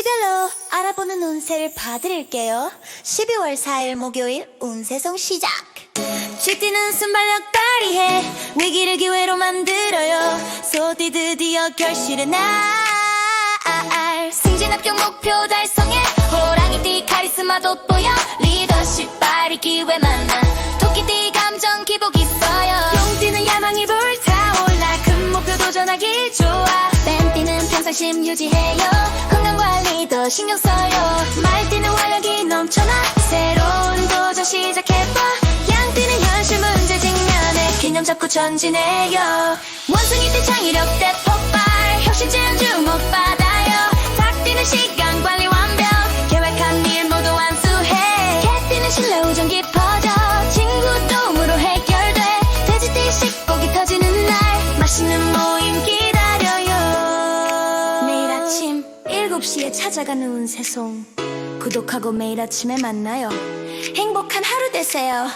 시별로 알아보는 운세를 봐드릴게요. 12월 4일 목요일 운세송 시작. 쥐띠는 순발력 발휘해. 위기를 기회로 만들어요. 소띠 드디어 결실의 날. 승진 합격 목표 달성해. 호랑이띠 카리스마 돋보여. 리더십 발휘 기회 만나 토끼띠 감정 기복 있어요. 용띠는 야망이 불타올라. 큰 목표 도전하기 좋아. 뱀띠는 평상심 유지해요 건강관리도 신경 써요. 말띠는 활력이 넘쳐나. 새로운 도전 시작해봐. 양띠는 현실 문제 직면해. 개념 잡고 전진해요. 원숭이띠 창의력 대폭발. 혁신제한 주목받아요. 닭띠는 시간 관리 완벽. 계획한 일 모두 완수해. 개띠는 신뢰 우정 깊어져. 친구 도움으로 해결돼. 돼지띠 식복이 터지는 날. 맛있는 모임 기 7시에 찾아가는 운세송. 구독하고 매일 아침에 만나요. 행복한 하루 되세요